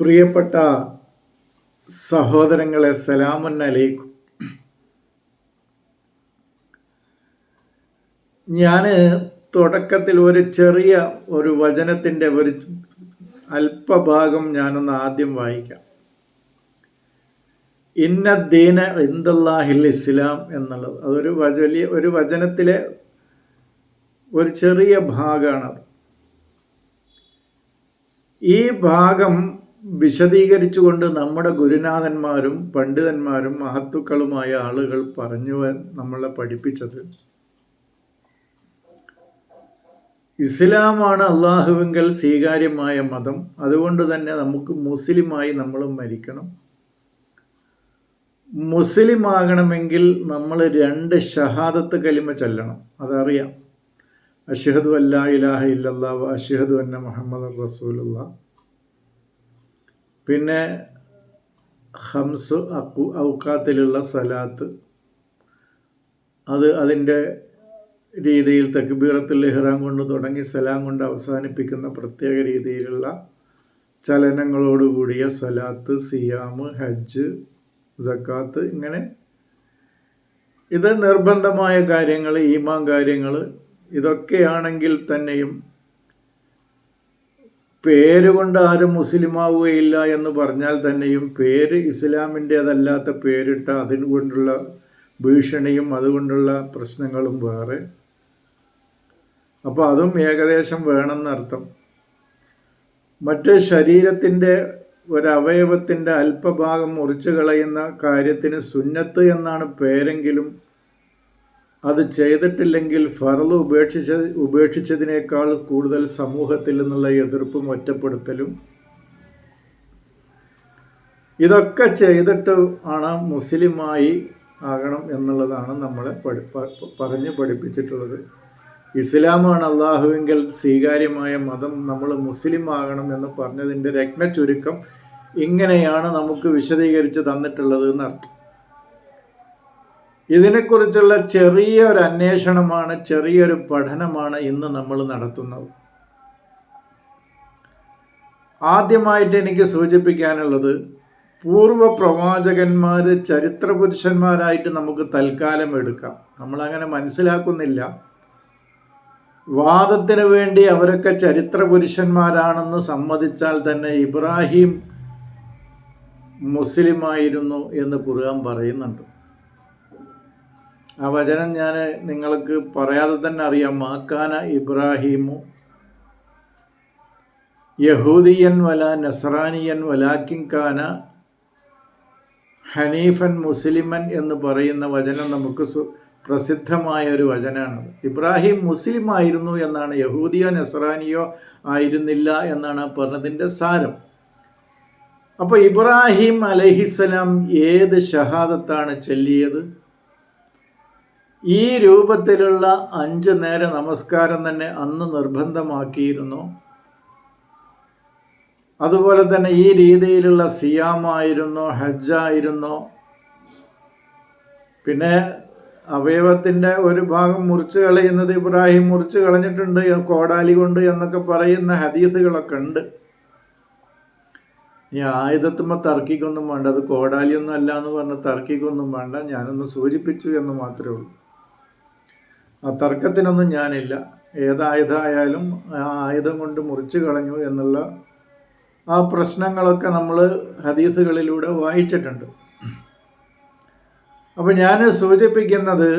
പ്രിയപ്പെട്ട സഹോദരങ്ങളെ സലാമൻ അലൈക്കും. ഞാൻ തുടക്കത്തിൽ ഒരു ചെറിയ ഒരു വചനത്തിന്റെ ഒരു അല്പഭാഗം ഞാനൊന്ന് ആദ്യം വായിക്കാം. ഇന്ന ദീന ഇന്ദല്ലാഹിൽ ഇസ്ലാം എന്നുള്ളത്. അതൊരു വലിയ ഒരു വചനത്തിലെ ഒരു ചെറിയ ഭാഗമാണത്. ഈ ഭാഗം വിശദീകരിച്ചുകൊണ്ട് നമ്മുടെ ഗുരുനാഥന്മാരും പണ്ഡിതന്മാരും മഹത്തുക്കളുമായ ആളുകൾ പറഞ്ഞു നമ്മളെ പഠിപ്പിച്ചത്. ഇസ്ലാമാണ് അള്ളാഹുവിങ്കൽ സ്വീകാര്യമായ മതം. അതുകൊണ്ട് തന്നെ നമുക്ക് മുസ്ലിമായി നമ്മൾ മരിക്കണം. മുസ്ലിം ആകണമെങ്കിൽ നമ്മൾ രണ്ട് ഷഹാദത്ത് കലിമ ചൊല്ലണം. അതറിയാം. അഷഹദു അല്ലാ ഇലാഹ ഇല്ലല്ലാ വ അഷഹദു അന്ന മുഹമ്മദ് റസൂലുള്ള. പിന്നെ ഹംസ് അക്കു ഔക്കാത്തിലുള്ള സലാത്ത്. അത് അതിന്റെ രീതിയിൽ തക്ബീറത്തുൽ ഇഹ്റാം കൊണ്ട് തുടങ്ങി സലാം കൊണ്ട് അവസാനിപ്പിക്കുന്ന പ്രത്യേക രീതിയിലുള്ള ചലനങ്ങളോടുകൂടിയ സലാത്ത് സിയാമ് ഹജ്ജ് സക്കാത്ത് ഇങ്ങനെ. ഇത് നിർബന്ധമായ കാര്യങ്ങൾ ഈമാം കാര്യങ്ങൾ ഇതൊക്കെയാണെങ്കിൽ തന്നെയും പേരുകൊണ്ട് ആരും മുസ്ലിമാവുകയില്ല എന്ന് പറഞ്ഞാൽ തന്നെയും പേര് ഇസ്ലാമിന്റേതല്ലാത്ത പേരിട്ട അതുകൊണ്ടുള്ള ഭീഷണിയും അതുകൊണ്ടുള്ള പ്രശ്നങ്ങളും വേറെ. അപ്പോൾ അതും ഏകദേശം വേണമെന്നർത്ഥം. മറ്റ് ശരീരത്തിന്റെ ഒരവയവത്തിന്റെ അല്പഭാഗം മുറിച്ചു കളയുന്ന കാര്യത്തിന് സുന്നത്ത് എന്നാണ് പേരെങ്കിലും അത് ചെയ്തിട്ടില്ലെങ്കിൽ ഫറൽ ഉപേക്ഷിച്ച ഉപേക്ഷിച്ചതിനേക്കാൾ കൂടുതൽ സമൂഹത്തിൽ നിന്നുള്ള എതിർപ്പും ഒറ്റപ്പെടുത്തലും. ഇതൊക്കെ ചെയ്തിട്ട് ആണ് മുസ്ലിമായി ആകണം എന്നുള്ളതാണ് നമ്മളെ പഠി പറഞ്ഞ് പഠിപ്പിച്ചിട്ടുള്ളത്. ഇസ്ലാമാണ് അള്ളാഹുവിങ്കൽ സ്വീകാര്യമായ മതം നമ്മൾ മുസ്ലിം ആകണം എന്ന് പറഞ്ഞതിന്റെ രത്ന ചുരുക്കം ഇങ്ങനെയാണ് നമുക്ക് വിശദീകരിച്ച് തന്നിട്ടുള്ളത് എന്നർത്ഥം. ഇതിനെക്കുറിച്ചുള്ള ചെറിയ ഒരു അന്വേഷണമാണ് ചെറിയൊരു പഠനമാണ് ഇന്ന് നമ്മൾ നടത്തുന്നത്. ആദ്യമായിട്ട് എനിക്ക് സൂചിപ്പിക്കാനുള്ളത് പൂർവ പ്രവാചകന്മാർ ചരിത്ര പുരുഷന്മാരായിട്ട് നമുക്ക് തൽക്കാലം എടുക്കാം. നമ്മളങ്ങനെ മനസ്സിലാക്കുന്നില്ല. വാദത്തിന് വേണ്ടി അവരൊക്കെ ചരിത്ര പുരുഷന്മാരാണെന്ന് സമ്മതിച്ചാൽ തന്നെ ഇബ്രാഹിം മുസ്ലിമായിരുന്നു എന്ന് ഖുർആൻ പറയുന്നുണ്ട്. ആ വചനം ഞാൻ നിങ്ങൾക്ക് പറയാതെ തന്നെ അറിയാം. മാക്കാന ഇബ്രാഹിമു യഹൂദിയൻ വല നസ്രാനിയൻ വലാക്കിൻ കാന ഹനീഫൻ മുസ്ലിമൻ എന്ന് പറയുന്ന വചനം നമുക്ക് പ്രസിദ്ധമായ ഒരു വചനമാണ് ഇബ്രാഹിം മുസ്ലിം ആയിരുന്നു എന്നാണ് യഹൂദിയോ നസ്രാനിയോ ആയിരുന്നില്ല എന്നാണ് ആ പറഞ്ഞതിന്റെ സാരം. അപ്പോൾ ഇബ്രാഹിം അലഹിസ്സലാം ഏത് ഷഹാദത്താണ് ചൊല്ലിയത്? ഈ രൂപത്തിലുള്ള അഞ്ച് നേര നമസ്കാരം തന്നെ അന്ന് നിർബന്ധമാക്കിയിരുന്നു. അതുപോലെ തന്നെ ഈ രീതിയിലുള്ള സിയാമായിരുന്നോ ഹജ്ജായിരുന്നോ. പിന്നെ അവയവത്തിന്റെ ഒരു ഭാഗം മുറിച്ച് കളയുന്നത് ഇബ്രാഹിം മുറിച്ച് കളഞ്ഞിട്ടുണ്ട് കോടാലി കൊണ്ട് എന്നൊക്കെ പറയുന്ന ഹദീസുകളൊക്കെ ഉണ്ട്. ഇനി ആയുധത്തുമ്പോൾ തർക്കിക്കൊന്നും വേണ്ട അത് കോടാലിയൊന്നും അല്ല എന്ന് പറഞ്ഞ് തർക്കിക്കൊന്നും വേണ്ട ഞാനൊന്ന് സൂചിപ്പിച്ചു എന്ന് മാത്രമേ ഉള്ളൂ. തർക്കത്തിനൊന്നും ഞാനില്ല. ഏതായുധമായാലും ആ ആയുധം കൊണ്ട് മുറിച്ചു കളഞ്ഞു എന്നുള്ള ആ പ്രശ്നങ്ങളൊക്കെ നമ്മൾ ഹദീസുകളിലൂടെ വായിച്ചിട്ടുണ്ട്. അപ്പോൾ ഞാൻ സൂചിപ്പിക്കുന്നത്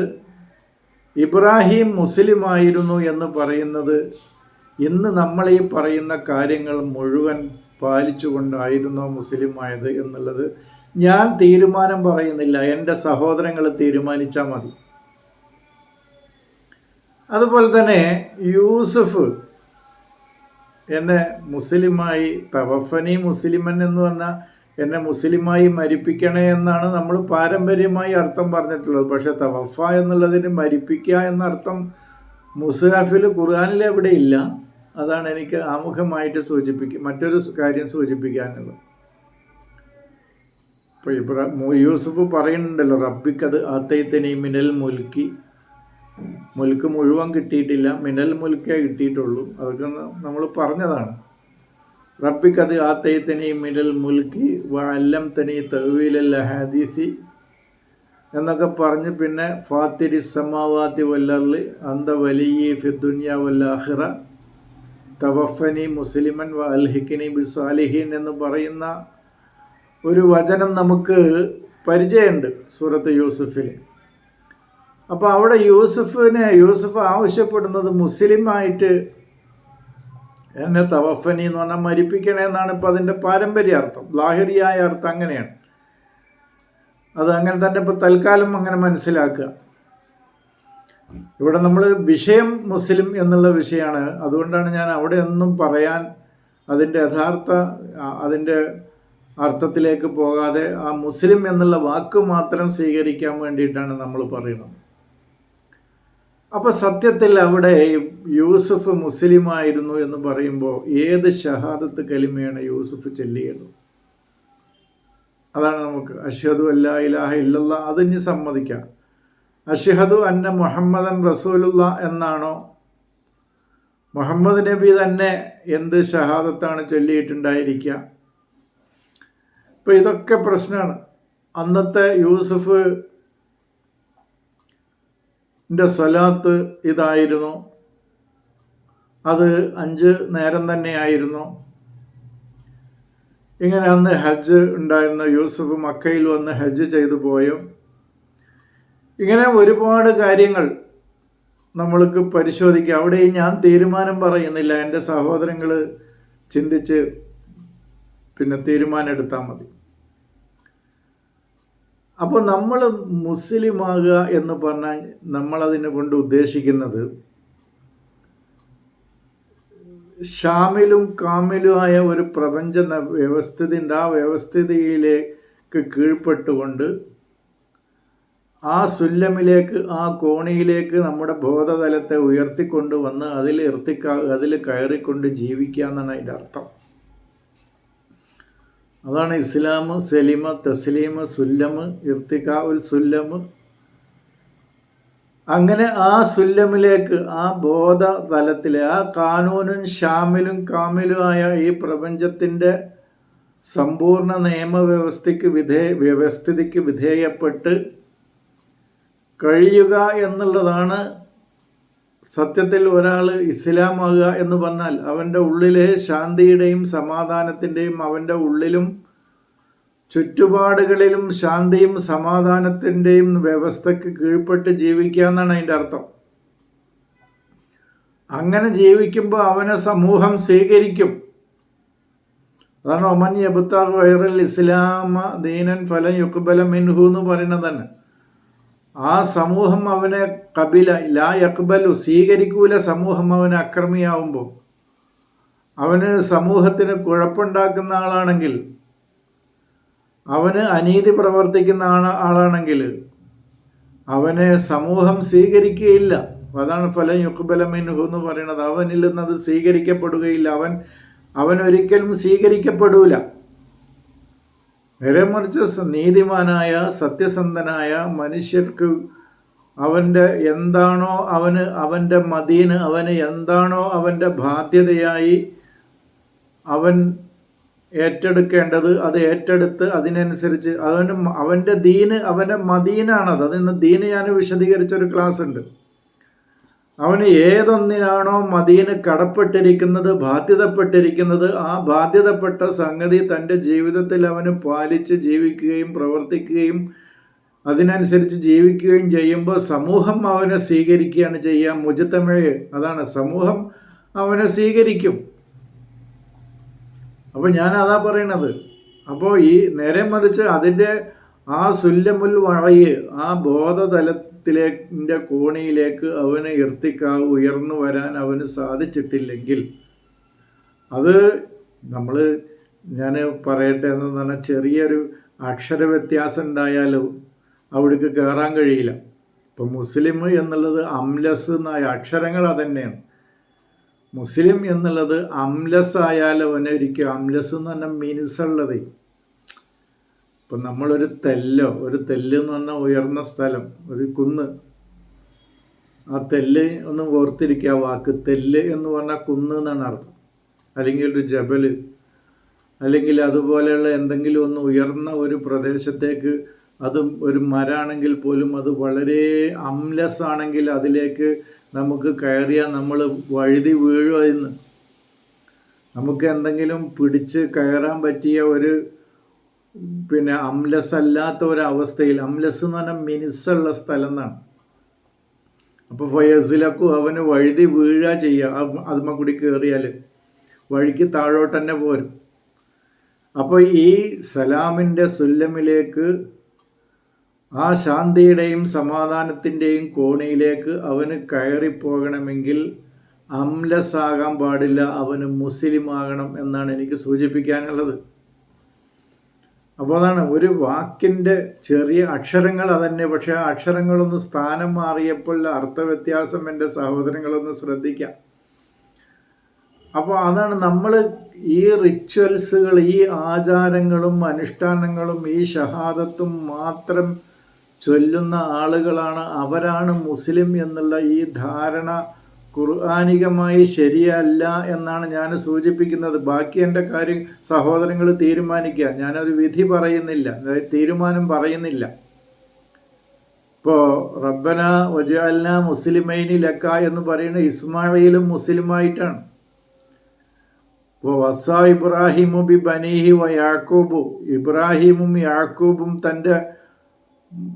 ഇബ്രാഹിം മുസ്ലിമായിരുന്നു എന്ന് പറയുന്നത് ഇന്ന് നമ്മൾ ഈ പറയുന്ന കാര്യങ്ങൾ മുഴുവൻ പാലിച്ചുകൊണ്ടായിരുന്നോ മുസ്ലിം ആയത് എന്നുള്ളത് ഞാൻ തീരുമാനം പറയുന്നില്ല. എന്റെ സഹോദരങ്ങൾ തീരുമാനിച്ചാൽ മതി. അതുപോലെ തന്നെ യൂസഫ് എന്നെ മുസ്ലിമായി തവഫനി മുസ്ലിമൻ എന്ന് പറഞ്ഞാൽ എന്നെ മുസ്ലിമായി മരിപ്പിക്കണേ എന്നാണ് നമ്മൾ പാരമ്പര്യമായി അർത്ഥം പറഞ്ഞിട്ടുള്ളത്. പക്ഷെ തവഫ എന്നുള്ളതിന് മരിപ്പിക്കുക എന്ന അർത്ഥം മുസ്ഹാഫിൽ ഖുർആാനിൽ എവിടെ ഇല്ല. അതാണ് എനിക്ക് ആമുഖമായിട്ട് സൂചിപ്പിക്കുക മറ്റൊരു കാര്യം സൂചിപ്പിക്കാനുള്ളത്. ഇപ്പോൾ ഇബ്രാ യൂസുഫ് പറയുന്നുണ്ടല്ലോ റബ്ബിക്കത് ആത്തൈത്തനി മിനൽ മുൽക്കി. മുൽക്ക് മുഴുവൻ കിട്ടിയിട്ടില്ല മിനൽ മുൽക്കേ കിട്ടിയിട്ടുള്ളൂ. അതൊക്കെ നമ്മൾ പറഞ്ഞതാണ്. റബ്ബിക്കത് ആത്തൈത്തനി മിനൽ മുൽക്കി വല്ലം തനി തഹ്വീലൽ ഹദീസി എന്നൊക്കെ പറഞ്ഞ് പിന്നെ ഫാത്തിരി സമാവാത്തി വല്ലി അന്ത വലിയ ഫിദുന്യ വല്ലാഹിറ തവഫനി മുസ്ലിമൻ വ അൽഹിക്കിനി ബിസ്വാലിഹീൻ എന്ന് പറയുന്ന ഒരു വചനം നമുക്ക് പരിചയമുണ്ട് സൂറത്ത് യൂസുഫിൽ അപ്പോൾ അവിടെ യൂസുഫിനെ യൂസുഫ് ആവശ്യപ്പെടുന്നത് മുസ്ലിമായിട്ട് എന്നെ തവഫനി എന്ന് പറഞ്ഞാൽ മരിപ്പിക്കണേ എന്നാണ് ഇപ്പോൾ അതിന്റെ പാരമ്പര്യ അർത്ഥം ലാഹിറിയായ അർത്ഥം അങ്ങനെയാണ്. അത് അങ്ങനെ തന്നെ ഇപ്പോൾ തൽക്കാലം അങ്ങനെ മനസ്സിലാക്കുക. ഇവിടെ നമ്മൾ വിഷയം മുസ്ലിം എന്നുള്ള വിഷയമാണ്. അതുകൊണ്ടാണ് ഞാൻ അവിടെ ഒന്നും പറയാൻ അതിന്റെ യഥാർത്ഥ അതിന്റെ അർത്ഥത്തിലേക്ക് പോകാതെ ആ മുസ്ലിം എന്നുള്ള വാക്ക് മാത്രം സ്വീകരിക്കാൻ വേണ്ടിയിട്ടാണ് നമ്മൾ പറയുന്നത്. അപ്പോൾ സത്യത്തിൽ അവിടെ യൂസഫ് മുസ്ലിമായിരുന്നു എന്ന് പറയുമ്പോൾ ഏത് ഷഹാദത്ത് കലിമയാണ് യൂസഫ് ചെല്ലിയത്? അതാണ് നമുക്ക് അഷഹദു അല്ലാ ഇലാഹ ഇല്ലല്ല അതിന് സമ്മതിക്കാം. അഷഹദു അന്ന മുഹമ്മദൻ റസൂലുള്ള എന്നാണോ? മുഹമ്മദ് നബി തന്നെ എന്ത് ഷഹാദത്താണ് ചൊല്ലിയിട്ടുണ്ടായിരിക്കുക? അപ്പൊ ഇതൊക്കെ പ്രശ്നമാണ് അന്നത്തെ യൂസുഫ് എന്റെ സ്വലാത്ത് ഇതായിരുന്നു. അത് അഞ്ച് നേരം തന്നെയായിരുന്നു ഇങ്ങനെ അന്ന് ഹജ്ജ് ഉണ്ടായിരുന്ന യൂസഫ് മക്കയിൽ വന്ന് ഹജ്ജ് ചെയ്തു പോയോ. ഇങ്ങനെ ഒരുപാട് കാര്യങ്ങൾ നമ്മൾക്ക് പരിശോധിക്കാം. അവിടെ ഞാൻ തീരുമാനം പറയുന്നില്ല. എന്റെ സഹോദരങ്ങൾ ചിന്തിച്ച് പിന്നെ തീരുമാനം എടുത്താൽ മതി. അപ്പോൾ നമ്മൾ മുസ്ലിമാകുക എന്ന് പറഞ്ഞാൽ നമ്മളതിനെ കൊണ്ട് ഉദ്ദേശിക്കുന്നത് ഷാമിലും കാമിലുമായ ഒരു പ്രപഞ്ച വ്യവസ്ഥിതി ഉണ്ട് ആ വ്യവസ്ഥിതിയിലേക്ക് കീഴ്പ്പെട്ടുകൊണ്ട് ആ സുല്ലമിലേക്ക് ആ കോണിയിലേക്ക് നമ്മുടെ ബോധതലത്തെ ഉയർത്തിക്കൊണ്ട് വന്ന് അതിൽ ഇർത്തിക്ക അതിൽ കയറിക്കൊണ്ട് ജീവിക്കുക എന്നാണ് അതിന്റെ അർത്ഥം. അതാണ് ഇസ്ലാം സലിമ തസ്ലീമ് സുല്ലമ് ഇർത്തിക്കാവുൽ സുല്ലമ്. അങ്ങനെ ആ സുല്ലമിലേക്ക് ആ ബോധ തലത്തിലെ ആ കാനൂനും ഷാമിലും കാമിലുമായ ഈ പ്രപഞ്ചത്തിന്റെ സമ്പൂർണ നിയമവ്യവസ്ഥയ്ക്ക് വിധേ വ്യവസ്ഥിതിക്ക് വിധേയപ്പെട്ട് കഴിയുക എന്നുള്ളതാണ് സത്യത്തിൽ ഒരാൾ ഇസ്ലാമാകുക എന്ന് പറഞ്ഞാൽ അവന്റെ ഉള്ളിലെ ശാന്തിയുടെയും സമാധാനത്തിന്റെയും അവന്റെ ഉള്ളിലും ചുറ്റുപാടുകളിലും ശാന്തിയും സമാധാനത്തിന്റെയും വ്യവസ്ഥയ്ക്ക് കീഴ്പ്പെട്ട് ജീവിക്കുക എന്നാണ് അതിന്റെ അർത്ഥം. അങ്ങനെ ജീവിക്കുമ്പോൾ അവനെ സമൂഹം സ്വീകരിക്കും. അതാണ് ഒമൻ യബുത്ത വൈറൽ ഇസ്ലാമ ദീനൻ ഫലം യുക്ബല മിൻഹു എന്ന് പറയുന്നത് തന്നെ. ആ സമൂഹം അവനെ കബില ലാ യക്ബലു സ്വീകരിക്കൂല സമൂഹം അവന് അക്രമിയാവുമ്പോൾ അവന് സമൂഹത്തിന് കുഴപ്പമുണ്ടാക്കുന്ന ആളാണെങ്കിൽ അവന് അനീതി പ്രവർത്തിക്കുന്ന ആളാണെങ്കിൽ അവനെ സമൂഹം സ്വീകരിക്കുകയില്ല. അതാണ് ഫലം യുക്ബല മിൻഹു എന്ന് പറയുന്നത്. അവനിൽ നിന്ന് അത് സ്വീകരിക്കപ്പെടുകയില്ല. അവൻ അവൻ ഒരിക്കലും സ്വീകരിക്കപ്പെടൂല. നേരെ നീതിമാനായ സത്യസന്ധനായ മനുഷ്യർക്ക് അവന്റെ എന്താണോ അവന് അവന്റെ മതിന് അവന് എന്താണോ അവന്റെ ബാധ്യതയായി അവൻ ഏറ്റെടുക്കേണ്ടത് അത് ഏറ്റെടുത്ത് അതിനനുസരിച്ച് അവന് അവന്റെ ദീന് അവന്റെ മദീനാണത്. അതിന്ന് ദീന് ഞാൻ വിശദീകരിച്ചൊരു ക്ലാസ് ഉണ്ട് അവന് ഏതൊന്നിനാണോ മദീന് കടപ്പെട്ടിരിക്കുന്നത് ബാധ്യതപ്പെട്ടിരിക്കുന്നത് ആ ബാധ്യതപ്പെട്ട സംഗതി തന്റെ ജീവിതത്തിൽ അവന് പാലിച്ച് ജീവിക്കുകയും പ്രവർത്തിക്കുകയും അതിനനുസരിച്ച് ജീവിക്കുകയും ചെയ്യുമ്പോൾ സമൂഹം അവനെ സ്വീകരിക്കുകയാണ് ചെയ്യുക. മുജത്തമഴ് അതാണ് സമൂഹം അവനെ സ്വീകരിക്കും. അപ്പോൾ ഞാൻ അതാ പറയണത്. അപ്പോൾ ഈ നേരെ മറിച്ച് അതിന്റെ ആ സുല്ലമുൽ വഴയ് ആ ബോധതല ദൈവത്തിലെ കോണിയിലേക്ക് അവന് എർത്തിക്കാ ഉയർന്നു വരാൻ അവന് സാധിച്ചിട്ടില്ലെങ്കിൽ അത് നമ്മൾ ഞാൻ പറയട്ടെ എന്ന് പറഞ്ഞാൽ ചെറിയൊരു അക്ഷര വ്യത്യാസം ഉണ്ടായാലും അവിടേക്ക് കയറാൻ കഴിയില്ല. ഇപ്പം മുസ്ലിം എന്നുള്ളത് അംലസ് എന്നായ അക്ഷരങ്ങൾ അതന്നെയാണ്. മുസ്ലിം എന്നുള്ളത് അംലസ് ആയാലും അവനൊരിക്കും അംലസ് എന്ന് പറഞ്ഞാൽ മീൻസ് ഉള്ളത്. ഇപ്പം നമ്മളൊരു തെല്ലോ ഒരു തെല്ല് എന്ന് പറഞ്ഞാൽ ഉയർന്ന സ്ഥലം ഒരു കുന്ന്. ആ തെല്ല് ഒന്ന് ഓർത്തിരിക്കുക വാക്ക്. തെല്ല് എന്ന് പറഞ്ഞാൽ കുന്ന് എന്നാണ് അർത്ഥം. അല്ലെങ്കിൽ ഒരു ജബൽ അല്ലെങ്കിൽ അതുപോലെയുള്ള എന്തെങ്കിലും ഒന്ന് ഉയർന്ന ഒരു പ്രദേശത്തേക്ക് അത് ഒരു മരാണെങ്കിൽ പോലും അത് വളരെ അംലസ് ആണെങ്കിൽ അതിലേക്ക് നമുക്ക് കയറിയാൽ നമ്മൾ വഴുതി വീഴുമെന്ന് നമുക്ക് എന്തെങ്കിലും പിടിച്ച് കയറാൻ പറ്റിയ ഒരു പിന്നെ അംലസ് അല്ലാത്ത ഒരവസ്ഥയിൽ അംലസ് എന്ന് പറഞ്ഞാൽ മിനുസുള്ള സ്ഥലം എന്നാണ് അപ്പോൾ ഫയസിലക്കു അവന് വഴുതി വീഴുക ചെയ്യുക അതുമ്മ കൂടി കയറിയാൽ വഴിക്ക് താഴോട്ട് തന്നെ പോരും. അപ്പോൾ ഈ സലാമിന്റെ സുല്ലമിലേക്ക് ആ ശാന്തിയുടെയും സമാധാനത്തിന്റെയും കോണിയിലേക്ക് അവന് കയറിപ്പോകണമെങ്കിൽ അംലസ് ആകാൻ പാടില്ല അവന് മുസ്ലിം ആകണം എന്നാണ് എനിക്ക് സൂചിപ്പിക്കാനുള്ളത്. അപ്പോൾ അതാണ് ഒരു വാക്കിന്റെ ചെറിയ അക്ഷരങ്ങൾ അതന്നെ പക്ഷെ ആ അക്ഷരങ്ങളൊന്ന് സ്ഥാനം മാറിയപ്പോൾ അർത്ഥവ്യത്യാസം എന്റെ സഹോദരങ്ങളൊന്ന് ശ്രദ്ധിക്കാം. അപ്പോൾ അതാണ് നമ്മൾ ഈ റിച്വൽസുകൾ ഈ ആചാരങ്ങളും അനുഷ്ഠാനങ്ങളും ഈ ഷഹാദത്തും മാത്രം ചൊല്ലുന്ന ആളുകളാണ് അവരാണ് മുസ്ലിം എന്നുള്ള ഈ ധാരണ ഖുർആാനികമായി ശരിയല്ല എന്നാണ് ഞാൻ സൂചിപ്പിക്കുന്നത്. ബാക്കി എന്റെ കാര്യം സഹോദരങ്ങൾ തീരുമാനിക്കുക. ഞാനൊരു വിധി പറയുന്നില്ല. തീരുമാനം പറയുന്നില്ല. ഇപ്പോൾ റബ്ബന വജാലന മുസ്ലിമൈനി ലക്ക എന്ന് പറയുന്ന ഇസ്മായിലും മുസ്ലിമായിട്ടാണ്. ഇപ്പോൾ വസ ഇബ്രാഹിമു ബി ബനീഹി വ യാക്കൂബു ഇബ്രാഹിമും യാക്കൂബും തന്റെ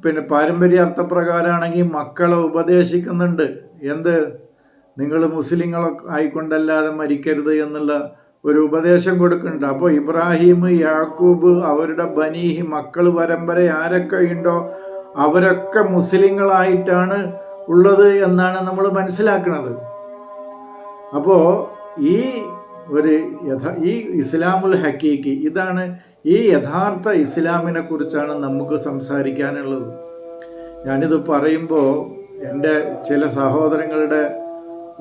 പിന്നെ പാരമ്പര്യ അർത്ഥപ്രകാരമാണെങ്കിൽ മക്കളെ ഉപദേശിക്കുന്നുണ്ട്. എന്ത്? നിങ്ങൾ മുസ്ലിങ്ങളൊക്കെ ആയിക്കൊണ്ടല്ലാതെ മരിക്കരുത് എന്നുള്ള ഒരു ഉപദേശം കൊടുക്കുന്നുണ്ട്. അപ്പോൾ ഇബ്രാഹിം യാക്കൂബ് അവരുടെ ബനീഹി മക്കൾ പരമ്പര ആരൊക്കെ ഉണ്ടോ അവരൊക്കെ മുസ്ലിങ്ങളായിട്ടാണ് ഉള്ളത് എന്നാണ് നമ്മൾ മനസ്സിലാക്കുന്നത്. അപ്പോൾ ഈ ഒരു യഥ ഈ ഇസ്ലാമുൽ ഹക്കീക്ക് ഇതാണ് ഈ യഥാർത്ഥ ഇസ്ലാമിനെ കുറിച്ചാണ് നമുക്ക് സംസാരിക്കാനുള്ളത്. ഞാനിത് പറയുമ്പോൾ എന്റെ ചില സഹോദരങ്ങളുടെ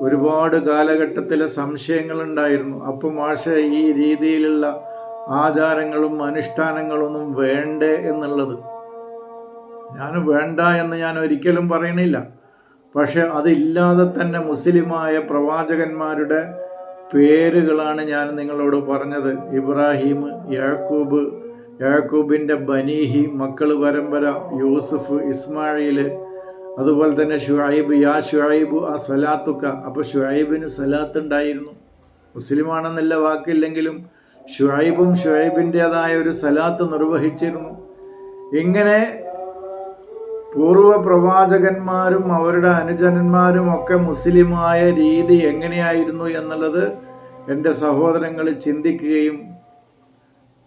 ഒരുപാട് കാലഘട്ടത്തിലെ സംശയങ്ങളുണ്ടായിരുന്നു. അപ്പോൾ മാഷ ഈ രീതിയിലുള്ള ആചാരങ്ങളും അനുഷ്ഠാനങ്ങളൊന്നും വേണ്ടേ എന്നുള്ളത്. ഞാൻ വേണ്ട എന്ന് ഞാൻ ഒരിക്കലും പറയണില്ല. പക്ഷെ അതില്ലാതെ തന്നെ മുസ്ലിമായ പ്രവാചകന്മാരുടെ പേരുകളാണ് ഞാൻ നിങ്ങളോട് പറഞ്ഞത്. ഇബ്രാഹിം യാക്കൂബ് യാക്കൂബിന്റെ ബനീഹി മക്കൾ പരമ്പര യൂസുഫ് ഇസ്മായിൽ അതുപോലെ തന്നെ ഷുഹൈബ് യാ ഷുഹൈബു ആ സലാത്തുക്ക. അപ്പോൾ ഷുഹൈബിന് സലാത്ത് ഉണ്ടായിരുന്നു. മുസ്ലിമാണെന്നല്ല വാക്കില്ലെങ്കിലും ഷുഹൈബും ഷുഹൈബിന്റെതായ ഒരു സലാത്ത് നിർവഹിച്ചിരുന്നു. ഇങ്ങനെ പൂർവ പ്രവാചകന്മാരും അവരുടെ അനുജനന്മാരും ഒക്കെ മുസ്ലിമായ രീതി എങ്ങനെയായിരുന്നു എന്നുള്ളത് എന്റെ സഹോദരങ്ങൾ ചിന്തിക്കുകയും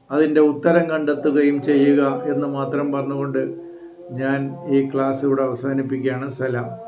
അതിന്റെ ഉത്തരം കണ്ടെത്തുകയും ചെയ്യുക എന്ന് മാത്രം പറഞ്ഞുകൊണ്ട് ഞാൻ ഈ ക്ലാസ് ഇവിടെ അവസാനിപ്പിക്കുകയാണ്. സലാം.